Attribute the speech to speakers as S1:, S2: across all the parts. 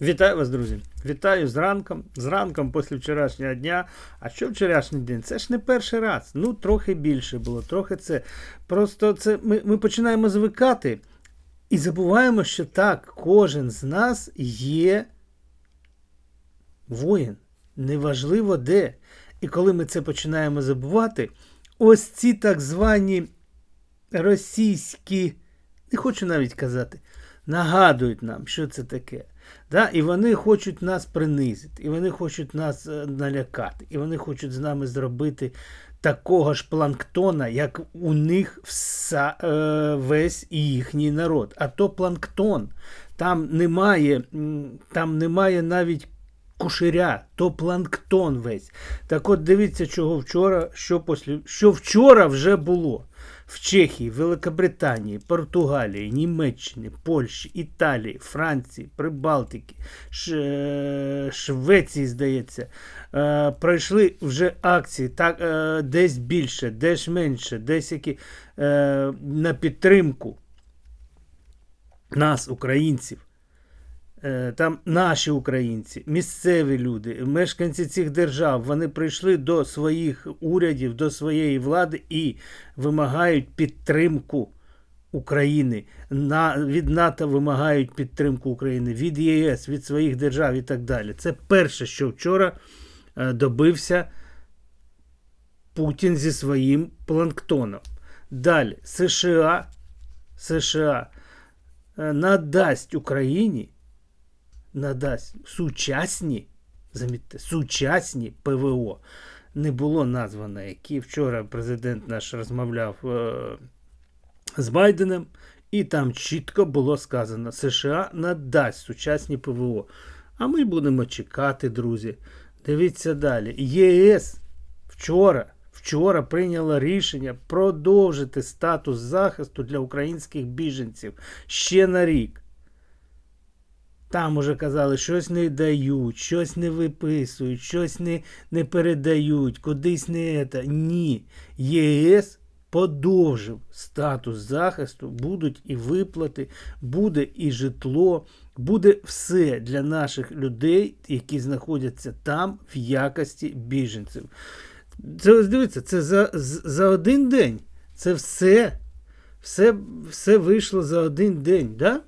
S1: Вітаю вас, друзі! Вітаю з ранком, з ранком після вчорашнього дня. А що вчорашній день? Це ж не перший раз. Ну, трохи більше було, трохи це. Просто це ми, ми починаємо звикати і забуваємо, що так, кожен з нас є воїн. Неважливо де. І коли ми це починаємо забувати, ось ці так звані російські, не хочу навіть казати, нагадують нам, що це таке. Да? І вони хочуть нас принизити, і вони хочуть нас е, налякати, і вони хочуть з нами зробити такого ж планктона, як у них вся, е, весь їхній народ. А то планктон. Там немає, там немає навіть куширя, то планктон весь. Так от дивіться, чого вчора, що, після, що вчора вже було. В Чехії, Великобританії, Португалії, Німеччині, Польщі, Італії, Франції, Прибалтики, е, Швеції, здається, е, пройшли вже акції, так, е, десь більше, десь менше, десь які на підтримку нас, українців. Е, Там наші українці, місцеві люди, мешканці цих держав, вони прийшли до своїх урядів, до своєї влади і вимагають підтримку України. На, Від НАТО вимагають підтримку України, від ЄС, від своїх держав і так далі. Це перше, що вчора е, добився Путін зі своїм планктоном. Далі США, США е, надасть Україні надасть сучасні, замітьте, сучасні ПВО. Не було названо, які вчора президент наш розмовляв е, з Байденом, і там чітко було сказано: США надасть сучасні ПВО. А ми будемо чекати, друзі. Дивіться далі. ЄС вчора. Вчора прийняло рішення продовжити статус захисту для українських біженців ще на рік. Там уже казали, щось не дають, щось не виписують, щось не не передають, кудись не це. Ні. ЄС подовжив статус захисту, будуть і виплати, буде і житло, буде все для наших людей, які знаходяться там в якості біженців. Це дивіться, це за, за один день. Це все, все, все вийшло за один день. Да?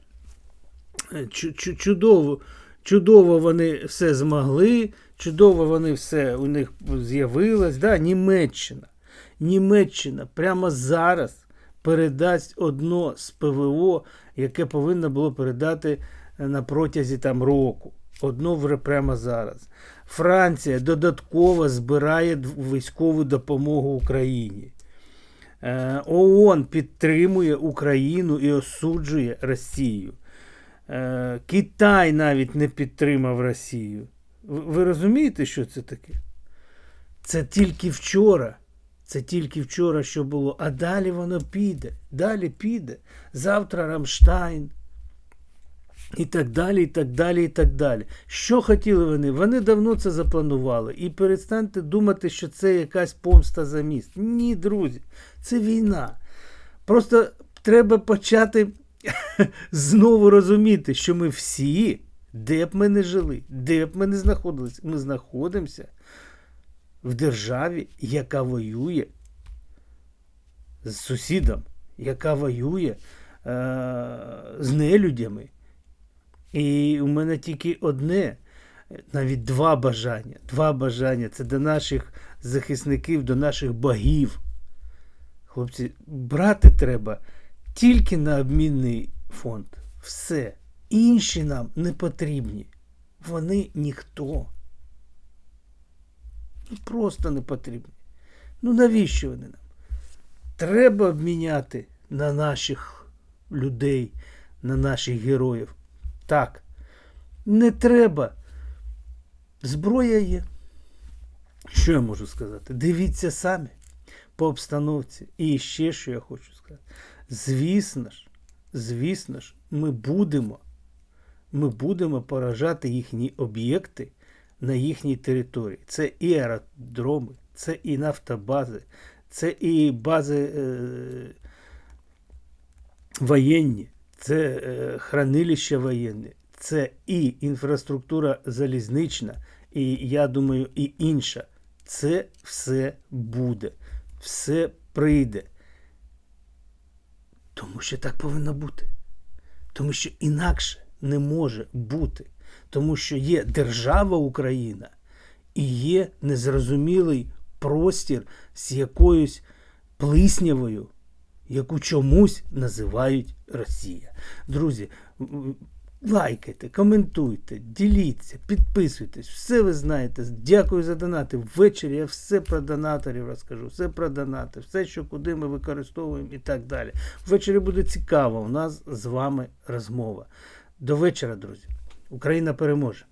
S1: Чудово, чудово вони все змогли, чудово вони все у них з'явилось. Да? Німеччина. Німеччина прямо зараз передасть одно з ПВО, яке повинно було передати на протязі там року. Одно прямо зараз. Франція додатково збирає військову допомогу Україні. Е, ООН підтримує Україну і осуджує Росію. Е, Китай навіть не підтримав Росію. Ви розумієте, що це таке? Це тільки вчора. Це тільки вчора, що було. А далі воно піде. Далі піде. Завтра Рамштайн. І так далі, і так далі, і так далі. Що хотіли вони? Вони давно це запланували. І перестаньте думати, що це якась помста за міст. Ні, друзі, це війна. Просто треба почати знову розуміти, що ми всі, де б ми не жили, де б ми не знаходилися, ми знаходимося в державі, яка воює з сусідом, яка воює е, з нелюдями. І у мене тільки одне, навіть два бажання. Два бажання це до наших захисників, до наших богів. Хлопці, брати треба тільки на обмінний фонд. Все. Інші нам не потрібні. Вони ніхто. Ну, Просто не потрібні. Ну навіщо вони нам? Треба обміняти на наших людей, на наших героїв. Так. Не треба. Зброя є. Що я можу сказати? Дивіться самі по обстановці. І ще що я хочу сказати. Звісно ж, звісно ж, ми будемо, ми будемо поражати їхні об'єкти на їхній території. Це і аеродроми, це і нафтобази, це і бази е, воєнні, це е, хранилища воєнні, це і інфраструктура залізнична, і я думаю, і інша. Це все буде, все прийде. Тому що так повинно бути. Тому що інакше не може бути. Тому що є держава Україна і є незрозумілий простір з якоюсь плиснявою, яку чомусь називають Росія. Друзі, лайкайте, коментуйте, діліться, підписуйтесь, все ви знаєте. Дякую за донати. Ввечері я все про донаторів розкажу, все про донати, все, що куди ми використовуємо і так далі. Ввечері буде цікаво. У нас з вами розмова. До вечора, друзі. Україна переможе.